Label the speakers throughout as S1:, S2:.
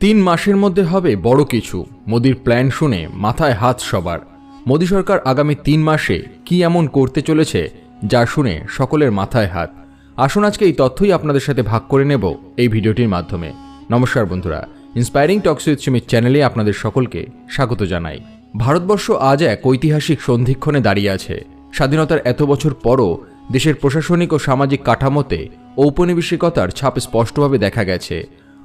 S1: তিন মাসের মধ্যে হবে বড় কিছু। মোদির প্ল্যান শুনে মাথায় হাত সবার। মোদী সরকার আগামী তিন মাসে কি এমন করতে চলেছে, যা শুনে সকলের মাথায় হাত। আসুন আজকে এই তথ্যই আপনাদের সাথে ভাগ করে নেব এই ভিডিওটির মাধ্যমে। নমস্কার বন্ধুরা ইন্সপায়ারিং টক্স উইথ সুমিত চ্যানেলে আপনাদের সকলকে স্বাগত জানাই। ভারতবর্ষ আজ এক ঐতিহাসিক সন্ধিক্ষণে দাঁড়িয়ে আছে। স্বাধীনতার এত বছর পরও দেশের প্রশাসনিক ও সামাজিক কাঠামোতে ঔপনিবেশিকতার ছাপ স্পষ্টভাবে দেখা গেছে।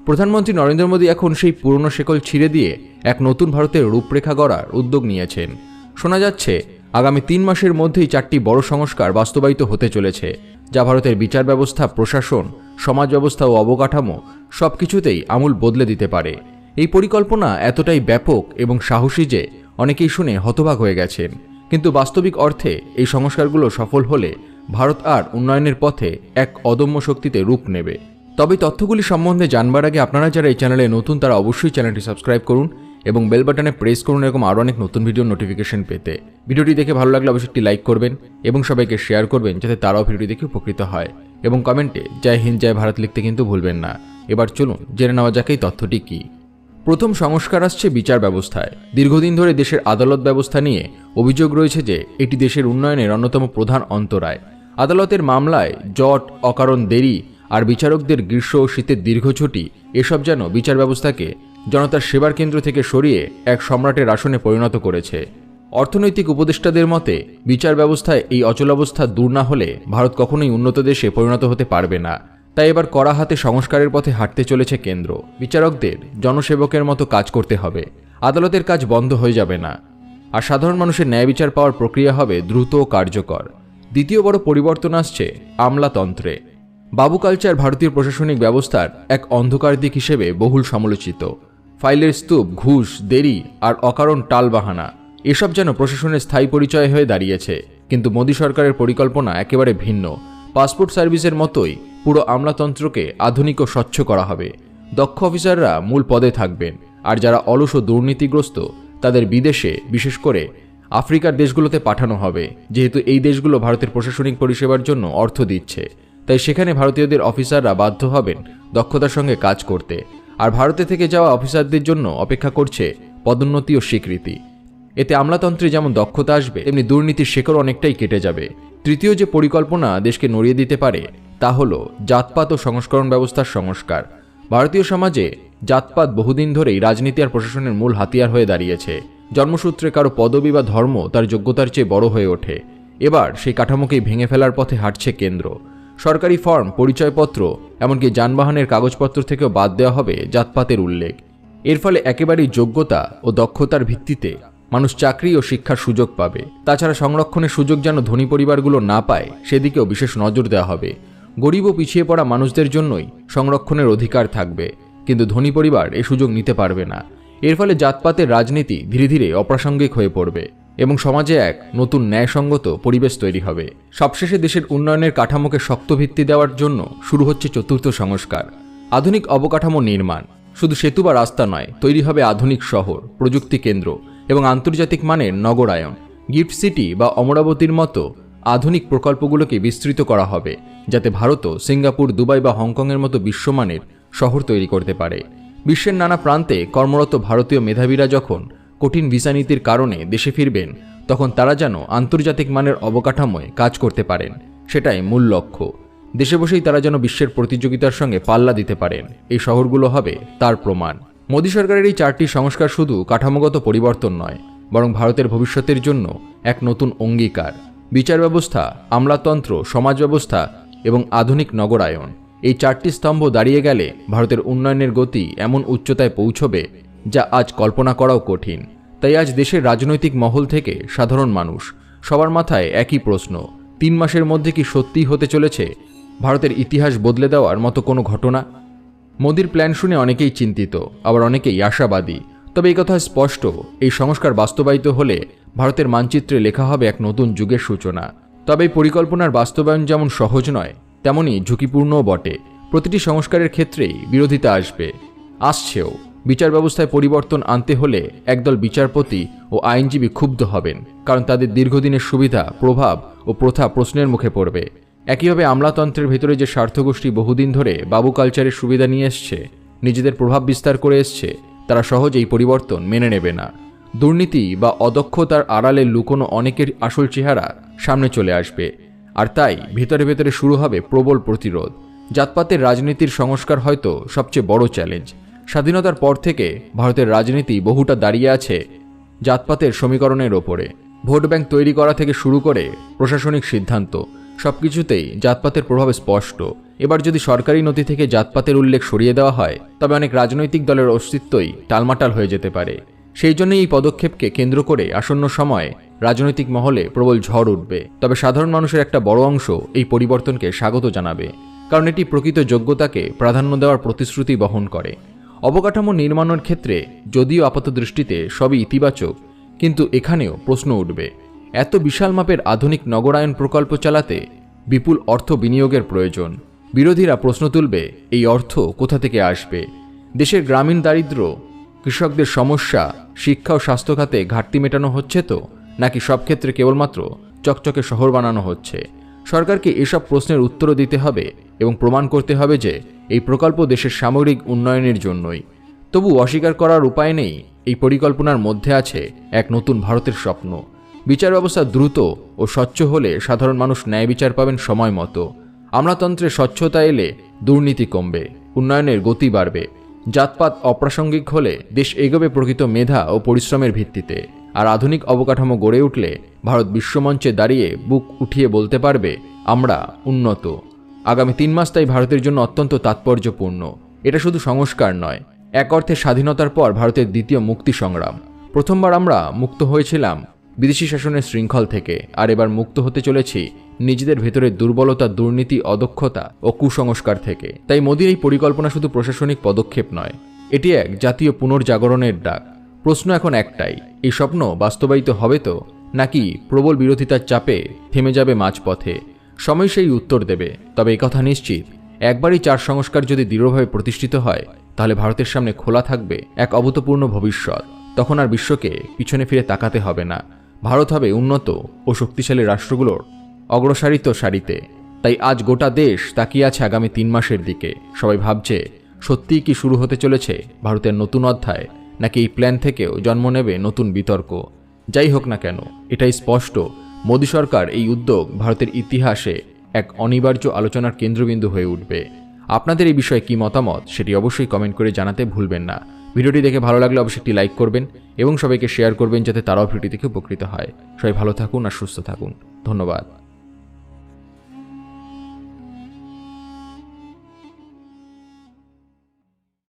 S1: প্রধানমন্ত্রী নরেন্দ্র মোদী এখন সেই পুরনো শেকল ছিঁড়ে দিয়ে এক নতুন ভারতের রূপরেখা গড়ার উদ্যোগ নিয়েছেন। শোনা যাচ্ছে, আগামী তিন মাসের মধ্যেই চারটি বড় সংস্কার বাস্তবায়িত হতে চলেছে, যা ভারতের বিচার ব্যবস্থা, প্রশাসন, সমাজ ব্যবস্থা ও অবকাঠামো সব কিছুতেই আমূল বদলে দিতে পারে। এই পরিকল্পনা এতটাই ব্যাপক এবং সাহসী যে অনেকেই শুনে হতবাক হয়ে গেছেন। কিন্তু বাস্তবিক অর্থে এই সংস্কারগুলো সফল হলে ভারত আর উন্নয়নের পথে এক অদম্য শক্তিতে রূপ নেবে। তবে তথ্যগুলি সম্বন্ধে জানবার আগে আপনারা যারা এই চ্যানেলে নতুন, তারা অবশ্যই চ্যানেলটি সাবস্ক্রাইব করুন এবং বেল বাটনে প্রেস করুন এরকম আরও অনেক নতুন ভিডিও নোটিফিকেশন পেতে। ভিডিওটি দেখে ভালো লাগলে অবশ্যই একটি লাইক করবেন এবং সবাইকে শেয়ার করবেন যাতে তারাও ভিডিওটি দেখে উপকৃত হয়। এবং কমেন্টে জয় হিন্দ, জয় ভারত লিখতে কিন্তু ভুলবেন না। এবার চলুন জেনে নেওয়া যাক এই তথ্যটি কী। প্রথম সংস্কার আসছে বিচার ব্যবস্থায়। দীর্ঘদিন ধরে দেশের আদালত ব্যবস্থা নিয়ে অভিযোগ রয়েছে যে, এটি দেশের উন্নয়নের অন্যতম প্রধান অন্তরায়। আদালতের মামলায় জট, অকারণ, দেরি আর বিচারকদের গ্রীষ্ম ও শীতের দীর্ঘ ছুটি, এসব যেন বিচার ব্যবস্থাকে জনতার সেবার কেন্দ্র থেকে সরিয়ে এক সম্রাটের আসনে পরিণত করেছে। অর্থনৈতিক উপদেষ্টাদের মতে বিচার ব্যবস্থায় এই অচলাবস্থা দূর না হলে ভারত কখনোই উন্নত দেশে পরিণত হতে পারবে না। তাই এবার কড়া হাতে সংস্কারের পথে হাঁটতে চলেছে কেন্দ্র। বিচারকদের জনসেবকের মতো কাজ করতে হবে। আদালতের কাজ বন্ধ হয়ে যাবে না। আর সাধারণ মানুষের ন্যায় বিচার পাওয়ার প্রক্রিয়া হবে দ্রুত ও কার্যকর। দ্বিতীয় বড় পরিবর্তন আসছে আমলাতন্ত্রে। বাবু কালচার ভারতীয় প্রশাসনিক ব্যবস্থার এক অন্ধকার দিক হিসেবে বহুল সমালোচিত। ফাইলের স্তূপ, ঘুষ, দেরি আর অকারণ টালবাহানা, এসব যেন প্রশাসনের স্থায়ী পরিচয় হয়ে দাঁড়িয়েছে। কিন্তু মোদী সরকারের পরিকল্পনা একেবারে ভিন্ন। পাসপোর্ট সার্ভিসের মতোই পুরো আমলাতন্ত্রকে আধুনিক ও স্বচ্ছ করা হবে। দক্ষ অফিসাররা মূল পদে থাকবেন। আর যারা অলস ও দুর্নীতিগ্রস্ত, তাদের বিদেশে, বিশেষ করে, আফ্রিকার দেশগুলোতে পাঠানো হবে। যেহেতু এই দেশগুলো ভারতের প্রশাসনিক পরিষেবার জন্য অর্থ দিচ্ছে। তাই সেখানে ভারতীয়দের অফিসাররা বাধ্য হবেন দক্ষতার সঙ্গে কাজ করতে। আর ভারতে থেকে যাওয়া অফিসারদের জন্য অপেক্ষা করছে পদোন্নতি ও স্বীকৃতি। এতে আমলাতন্ত্রে যেমন দক্ষতা আসবে, তেমনি দুর্নীতির শেকড় অনেকটাই কেটে যাবে। তৃতীয় যে পরিকল্পনা দেশকে নড়িয়ে দিতে পারে, তা হল জাতপাত ও সংস্করণ ব্যবস্থার সংস্কার। ভারতীয় সমাজে জাতপাত বহুদিন ধরেই রাজনীতি আর প্রশাসনের মূল হাতিয়ার হয়ে দাঁড়িয়েছে। জন্মসূত্রে কারও পদবি বা ধর্ম তার যোগ্যতার চেয়ে বড় হয়ে ওঠে। এবার সেই কাঠামোকেই ভেঙে ফেলার পথে হাঁটছে কেন্দ্র। সরকারি ফর্ম, পরিচয়পত্র, এমনকি যানবাহনের কাগজপত্র থেকেও বাদ দেওয়া হবে জাতপাতের উল্লেখ। এর ফলে একেবারেই যোগ্যতা ও দক্ষতার ভিত্তিতে মানুষ চাকরি ও শিক্ষার সুযোগ পাবে। তাছাড়া সংরক্ষণের সুযোগ যেন ধনী পরিবারগুলো না পায়, সেদিকেও বিশেষ নজর দেওয়া হবে। গরিব ও পিছিয়ে পড়া মানুষদের জন্যই সংরক্ষণের অধিকার থাকবে, কিন্তু ধনী পরিবার এ সুযোগ নিতে পারবে না। এর ফলে জাতপাতের রাজনীতি ধীরে ধীরে অপ্রাসঙ্গিক হয়ে পড়বে। এবং সমাজে এক নতুন ন্যায়সঙ্গত পরিবেশ তৈরি হবে। সবশেষে দেশের উন্নয়নের কাঠামোকে শক্ত ভিত্তি দেওয়ার জন্য শুরু হচ্ছে চতুর্থ সংস্কার, আধুনিক অবকাঠামো নির্মাণ। শুধু সেতু বা রাস্তা নয়, তৈরি হবে আধুনিক শহর, প্রযুক্তি কেন্দ্র এবং আন্তর্জাতিক মানের নগরায়ন। গিফট সিটি বা অমরাবতীর মতো আধুনিক প্রকল্পগুলোকে বিস্তৃত করা হবে, যাতে ভারতও সিঙ্গাপুর, দুবাই বা হংকংয়ের মতো বিশ্বমানের শহর তৈরি করতে পারে। বিশ্বের নানা প্রান্তে কর্মরত ভারতীয় মেধাবীরা যখন কঠিন ভিসা নীতির কারণে দেশে ফিরবেন, তখন তারা যেন আন্তর্জাতিক মানের অবকাঠামোয় কাজ করতে পারেন, সেটাই মূল লক্ষ্য। দেশে বসেই তারা যেন বিশ্বের প্রতিযোগিতার সঙ্গে পাল্লা দিতে পারেন, এই শহরগুলো হবে তার প্রমাণ। মোদী সরকারের এই চারটি সংস্কার শুধু কাঠামোগত পরিবর্তন নয়, বরং ভারতের ভবিষ্যতের জন্য এক নতুন অঙ্গীকার। বিচার ব্যবস্থা, আমলাতন্ত্র, সমাজ ব্যবস্থা এবং আধুনিক নগরায়ন, এই চারটি স্তম্ভ দাঁড়িয়ে গেলে ভারতের উন্নয়নের গতি এমন উচ্চতায় পৌঁছবে যা আজ কল্পনা করাও কঠিন। তাই আজ দেশের রাজনৈতিক মহল থেকে সাধারণ মানুষ, সবার মাথায় একই প্রশ্ন, তিন মাসের মধ্যে কি সত্যিই হতে চলেছে? ভারতের ইতিহাস বদলে দেওয়ার মতো কোনো ঘটনা? মোদির প্ল্যান শুনে অনেকেই চিন্তিত, আবার অনেকেই আশাবাদী। তবে এই কথা স্পষ্ট, এই সংস্কার বাস্তবায়িত হলে ভারতের মানচিত্রে লেখা হবে এক নতুন যুগের সূচনা। তবে এই পরিকল্পনার বাস্তবায়ন যেমন সহজ নয়, তেমনই ঝুঁকিপূর্ণও বটে। প্রতিটি সংস্কারের ক্ষেত্রেই বিরোধিতা আসবে, আসছেও। বিচার ব্যবস্থায় পরিবর্তন আনতে হলে একদল বিচারপতি ও আইনজীবী ক্ষুব্ধ হবেন, কারণ তাদের দীর্ঘদিনের সুবিধা, প্রভাব ও প্রথা প্রশ্নের মুখে পড়বে। একইভাবে আমলাতন্ত্রের ভেতরে যে স্বার্থগোষ্ঠী বহুদিন ধরে বাবু কালচারের সুবিধা নিয়ে এসছে, নিজেদের প্রভাব বিস্তার করে এসছে, তারা সহজেই পরিবর্তন মেনে নেবে না। দুর্নীতি বা অদক্ষতার আড়ালে লুকোনো অনেকের আসল চেহারা সামনে চলে আসবে, আর তাই ভেতরে ভেতরে শুরু হবে প্রবল প্রতিরোধ। জাতপাতের রাজনীতির সংস্কার হয়তো সবচেয়ে বড় চ্যালেঞ্জ। স্বাধীনতার পর থেকে ভারতের রাজনীতি বহুটা দাঁড়িয়ে আছে জাতপাতের সমীকরণের ওপরে। ভোট ব্যাংক তৈরি করা থেকে শুরু করে প্রশাসনিক সিদ্ধান্ত, সবকিছুতেই জাতপাতের প্রভাব স্পষ্ট। এবার যদি সরকারি নথি থেকে জাতপাতের উল্লেখ সরিয়ে দেওয়া হয়, তবে অনেক রাজনৈতিক দলের অস্তিত্বই টালমাটাল হয়ে যেতে পারে। সেই জন্যই এই পদক্ষেপকে কেন্দ্র করে আসন্ন সময়ে রাজনৈতিক মহলে প্রবল ঝড় উঠবে। তবে সাধারণ মানুষের একটা বড় অংশ এই পরিবর্তনকে স্বাগত জানাবে, কারণ এটি প্রকৃত যোগ্যতাকে প্রাধান্য দেওয়ার প্রতিশ্রুতি বহন করে। অবকাঠামো নির্মাণের ক্ষেত্রে যদিও আপাত দৃষ্টিতে সবই ইতিবাচক, কিন্তু এখানেও প্রশ্ন উঠবে, এত বিশাল মাপের আধুনিক নগরায়ন প্রকল্প চালাতে বিপুল অর্থ বিনিয়োগের প্রয়োজন। বিরোধীরা প্রশ্ন তুলবে, এই অর্থ কোথা থেকে আসবে? দেশের গ্রামীণ দারিদ্র্য, কৃষকদের সমস্যা, শিক্ষা ও স্বাস্থ্য খাতে ঘাটতি মেটানো হচ্ছে তো? নাকি সব ক্ষেত্রে কেবলমাত্র চকচকে শহর বানানো হচ্ছে? সরকারকে এসব প্রশ্নের উত্তরও দিতে হবে এবং প্রমাণ করতে হবে যে এই প্রকল্প দেশের সামগ্রিক উন্নয়নের জন্যই। তবু অস্বীকার করার উপায় নেই, এই পরিকল্পনার মধ্যে আছে এক নতুন ভারতের স্বপ্ন। বিচার ব্যবস্থা দ্রুত ও স্বচ্ছ হলে সাধারণ মানুষ ন্যায় বিচার পাবেন সময় মতো। আমলাতন্ত্রে স্বচ্ছতা এলে দুর্নীতি কমবে, উন্নয়নের গতি বাড়বে। জাতপাত অপ্রাসঙ্গিক হলে দেশ এগোবে প্রকৃত মেধা ও পরিশ্রমের ভিত্তিতে। আর আধুনিক অবকাঠামো গড়ে উঠলে ভারত বিশ্বমঞ্চে দাঁড়িয়ে বুক উঠিয়ে বলতে পারবে, আমরা উন্নত। আগামী তিন মাস তাই ভারতের জন্য অত্যন্ত তাৎপর্যপূর্ণ। এটা শুধু সংস্কার নয়, এক অর্থে স্বাধীনতার পর ভারতের দ্বিতীয় মুক্তি সংগ্রাম। প্রথমবার আমরা মুক্ত হয়েছিলাম বিদেশি শাসনের শৃঙ্খল থেকে, আর এবার মুক্ত হতে চলেছি নিজেদের ভেতরের দুর্বলতা, দুর্নীতি, অদক্ষতা ও কুসংস্কার থেকে। তাই মোদীর এই পরিকল্পনা শুধু প্রশাসনিক পদক্ষেপ নয়, এটি এক জাতীয় পুনর্জাগরণের ডাক। প্রশ্ন এখন একটাই, এই স্বপ্ন বাস্তবায়িত হবে তো, নাকি প্রবল বিরোধিতার চাপে থেমে যাবে মাঝপথে? সময় সেই উত্তর দেবে। তবে কথা নিশ্চিত। একবারই চার সংস্কার যদি দৃঢ়ভাবে প্রতিষ্ঠিত হয়, তাহলে ভারতের সামনে খোলা থাকবে এক অভূতপূর্ণ ভবিষ্যৎ। তখন আর বিশ্বকে পিছনে ফিরে তাকাতে হবে না। ভারত হবে উন্নত ও শক্তিশালী রাষ্ট্রগুলোর অগ্রসারিত সারিতে। তাই আজ গোটা দেশ তাকিয়ে আছে আগামী তিন মাসের দিকে। সবাই ভাবছে, সত্যিই কি শুরু হতে চলেছে ভারতের নতুন অধ্যায়, নাকি এই প্ল্যান থেকেও জন্ম নেবে নতুন বিতর্ক? যাই হোক না কেন, এটাই স্পষ্ট মোদী সরকার এই উদ্যোগ ভারতের ইতিহাসে এক অনিবার্য আলোচনার কেন্দ্রবিন্দু হয়ে উঠবে। আপনাদের এই বিষয়ে কি মতামত সেটি অবশ্যই কমেন্ট করে জানাতে ভুলবেন না। ভিডিওটি দেখে ভালো লাগলে অবশ্যই একটি লাইক করবেন এবং সবাইকে শেয়ার করবেন যাতে তারাও ভিডিও দেখে উপকৃত হয়। সবাই ভালো থাকুন আর সুস্থ থাকুন। ধন্যবাদ।